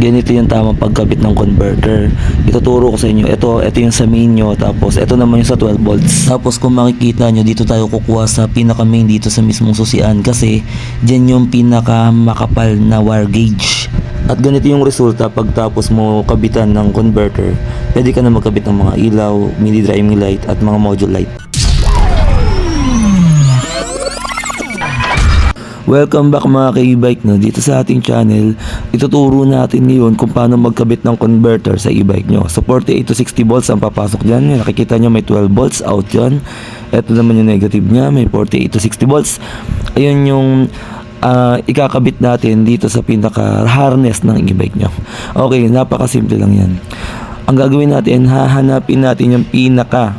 ganito yung tamang pagkabit ng converter. Ituturo ko sa inyo. Ito, ito yung sa main nyo. Tapos, ito naman yung sa 12 volts. Tapos, kung makikita nyo, dito tayo kukuha sa pinaka main dito sa mismong susian. Kasi, dyan yung pinaka makapal na wire gauge. At ganito yung resulta pagtapos mo kabitan ng converter. Pwede ka na magkabit ng mga ilaw, mini driving light at mga module light. Welcome back mga ka-e-bike no. Dito sa ating channel, ituturo natin ngayon kung paano magkabit ng converter sa e-bike nyo. So 48 to 60 volts ang papasok dyan. Yan, Nakikita nyo may 12 volts out yan. Ito naman yung negative niya, may 48 to 60 volts. Ayun yung ah, ikakabit natin dito sa pinaka harness ng e-bike nyo. Okay, napakasimple lang yan. Ang gagawin natin, hahanapin natin yung pinaka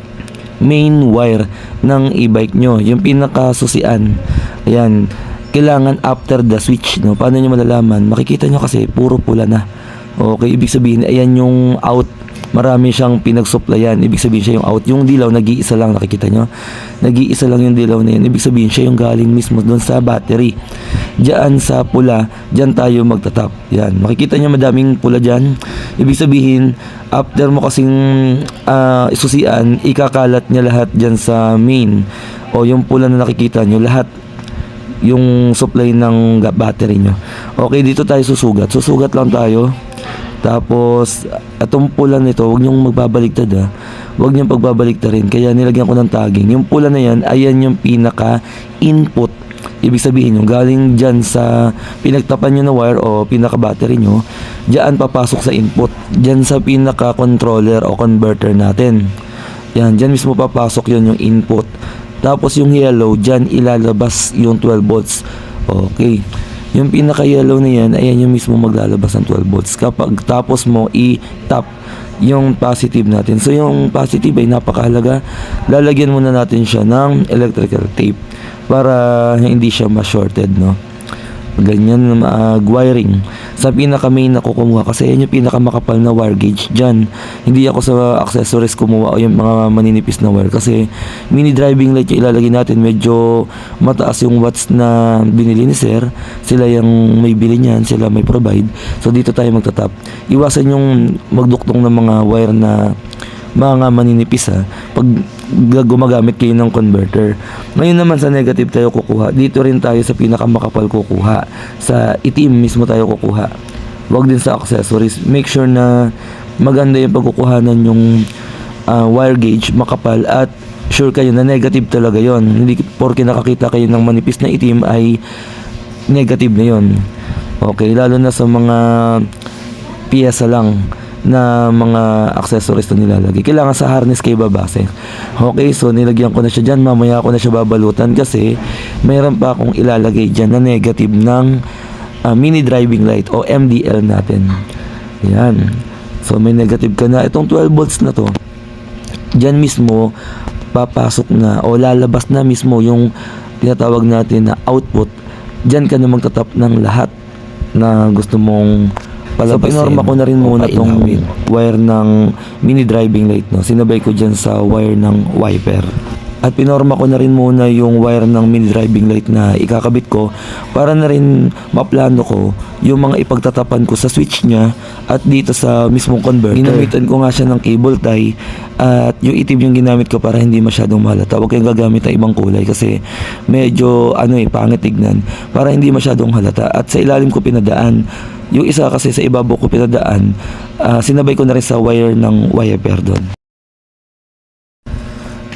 main wire ng e-bike nyo. Yung pinaka susian. Ayan. Kailangan after the switch. No? Paano nyo malalaman? Makikita nyo kasi puro pula na. Okay, ibig sabihin, ayan yung out. Marami siyang pinag-supplyan. Ibig sabihin siya yung out. Yung dilaw, nag-iisa lang. Nakikita nyo? Nag-iisa lang yung dilaw na yun. Ibig sabihin siya yung galing mismo doon sa battery. Diyan sa pula, diyan tayo magtatap. Yan. Makikita nyo madaming pula diyan. Ibig sabihin, after mo kasing ah, isusian, ikakalat niya lahat diyan sa main. O yung pula na nakikita nyo, lahat yung supply ng battery nyo. Okay, dito tayo susugat. Susugat lang tayo. Tapos, atong pula nito, huwag niyong magbabaligtad ha. Huwag niyong pagbabaliktad rin. Kaya nilagyan ko ng tagging. Yung pula na yan, ayan yung pinaka-input. Ibig sabihin yung galing dyan sa pinagtapan nyo na wire o pinaka-battery nyo, dyan papasok sa input. Dyan sa pinaka-controller o converter natin. Yan, dyan mismo papasok yun yung input. Tapos yung yellow, dyan ilalabas yung 12 volts. Okay. Yung pinaka-yellow na yan, ayan yung mismo maglalabas ng 12 volts. Kapag tapos mo i-tap yung positive natin. So yung positive ay napakahalaga. Lalagyan muna natin siya ng electrical tape para hindi siya ma-shorted, no? ganyan na mag-wiring sa pinaka main na kukumuha kasi yan yung pinaka makapal na wire gauge dyan. Hindi ako sa accessories kumuha o yung mga maninipis na wire kasi mini driving light yung ilalagay natin. Medyo mataas yung watts na binili ni sir. Sila yung may bili niyan sila may provide. So dito tayo magtatap. Iwasan yung magduktong ng mga wire na mga maninipis ha. Pag gumagamit kayo ng converter. Ngayon naman sa negative tayo kukuha dito rin tayo sa pinakamakapal kukuha. Sa itim mismo tayo kukuha. Wag din sa accessories. Make sure na maganda yung pagkukuhanan yung ah, wire gauge makapal at sure kayo na negative talaga yon hindi porke nakakita kayo ng manipis na itim ay negative na yon okay lalo na sa mga piyesa lang na mga accessories na nilalagay. Kailangan sa harness kayo babase. Okay, so nilagyan ko na siya dyan. Mamaya ko na siya babalutan kasi mayroon pa akong ilalagay dyan na negative ng ah, mini driving light o MDL natin. Yan. So may negative ka na. Itong 12 volts na to, dyan mismo papasok na o lalabas na mismo yung tinatawag natin na output. Dyan ka na magtatap ng lahat na gusto mong palabasin. So, pinorma ko na rin muna tong wire ng mini driving light. No? Sinabay ko dyan sa wire ng wiper. At pinorma ko na rin muna yung wire ng mini driving light na ikakabit ko para na rin maplano ko yung mga ipagtatapan ko sa switch niya at dito sa mismong converter. Ginamitan ko nga siya ng cable tie at yung itim yung ginamit ko para hindi masyadong mahalata. Huwag kayong gagamit ng ibang kulay kasi medyo ano eh, pangit tignan para hindi masyadong halata. At sa ilalim ko pinadaan yung isa kasi sa ibabaw ko pinadaan, ah, sinabay ko na rin sa wire ng wiper doon.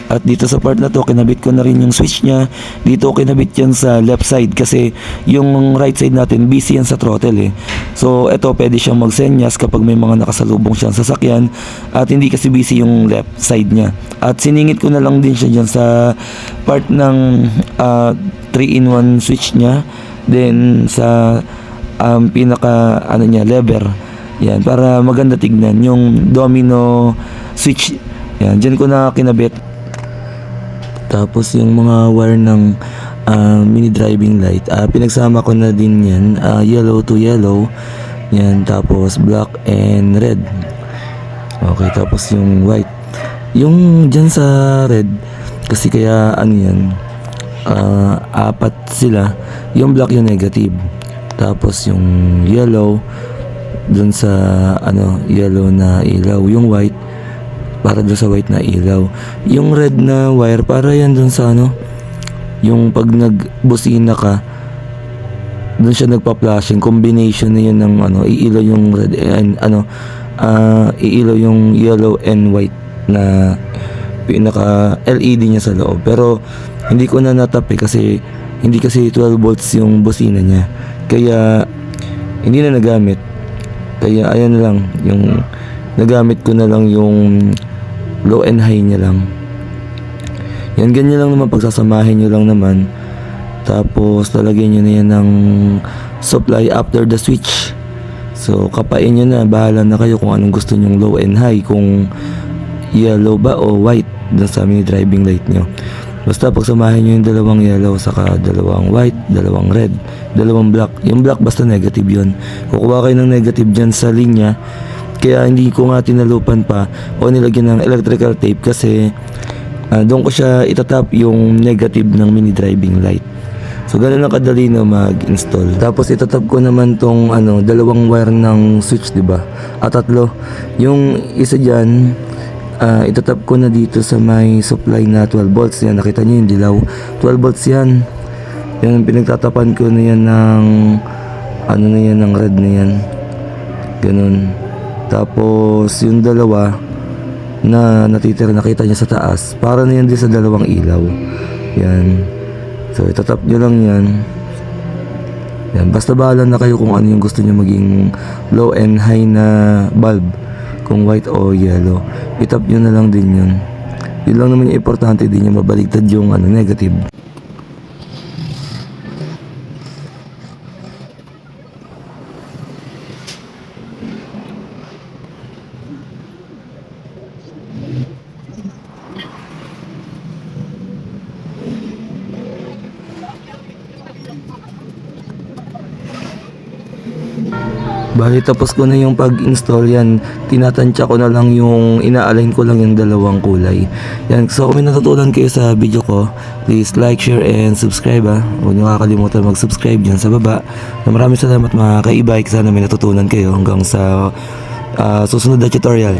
At dito sa part na to, kinabit ko na rin yung switch niya. Dito kinabit yan sa left side kasi yung right side natin, busy yan sa throttle eh. So, ito pwede siyang magsenyas kapag may mga nakasalubong siyang sasakyan at hindi kasi busy yung left side niya. At siningit ko na lang din siya dyan sa part ng ah, 3-in-1 switch niya. Then, sa um, pinaka ano niya lever. Yan para maganda tignan yung domino switch. Yan diyan ko na kinabit. Tapos yung mga wire ng ah, mini driving light. Ah, pinagsama ko na din yan. Ah, yellow to yellow. Yan tapos black and red. Okay tapos yung white. Yung dyan sa red kasi kaya ano yan ah, apat sila. Yung black yung negative tapos yung yellow dun sa ano yellow na ilaw. Yung white para dun sa white na ilaw. Yung red na wire para yan dun sa ano yung pag nagbusina ka dun siya nagpa-flashing. Combination na yun ng ano iilaw yung red and ano ah iilaw yung yellow and white na pinaka LED niya sa loob. Pero hindi ko na natap eh kasi hindi kasi 12 volts yung busina niya kaya hindi na nagamit. Kaya ayan na lang yung nagamit ko na lang yung low and high niya lang. Yan ganyan lang naman pagsasamahin nyo lang naman. Tapos lalagyan nyo na yan ng supply after the switch. So kapain nyo na bahala na kayo kung anong gusto nyong low and high kung yellow ba o white dun sa mini driving light nyo basta pagsamahin nyo yung dalawang yellow saka dalawang white dalawang red dalawang black yung black basta negative yun kukuha kayo ng negative dyan sa linya kaya hindi ko nga tinalupan pa o nilagyan ng electrical tape kasi ah, doon ko siya itatap yung negative ng mini driving light So ganun lang kadali na mag-install. Tapos itatap ko naman tong ano, dalawang wire ng switch, 'di ba? At tatlo. Yung isa diyan ah, itatap ko na dito sa may supply na 12 volts yan. Nakita niyo yung dilaw. 12 volts yan. Yan pinagtatapan ko na yan ng ano na yan ng red na yan. Ganun. Tapos yung dalawa na natitira nakita niya sa taas. Para na yan din sa dalawang ilaw. Yan. So, itatap nyo lang yan. Yan. Basta bahala na kayo kung ano yung gusto nyo maging low and high na bulb. Kung white o yellow. Itap nyo na lang din yun. Yun lang naman yung importante din yung mabaligtad yung ano, negative. Bali tapos ko na yung pag-install yan, tinatansya ko na lang yung ina-align ko lang yung dalawang kulay. Yan, so kung may natutunan kayo sa video ko, please like, share, and subscribe ha. Huwag niyo kakalimutan mag-subscribe dyan sa baba. Na maraming salamat mga kaibike, sana may natutunan kayo hanggang sa ah, susunod na tutorial.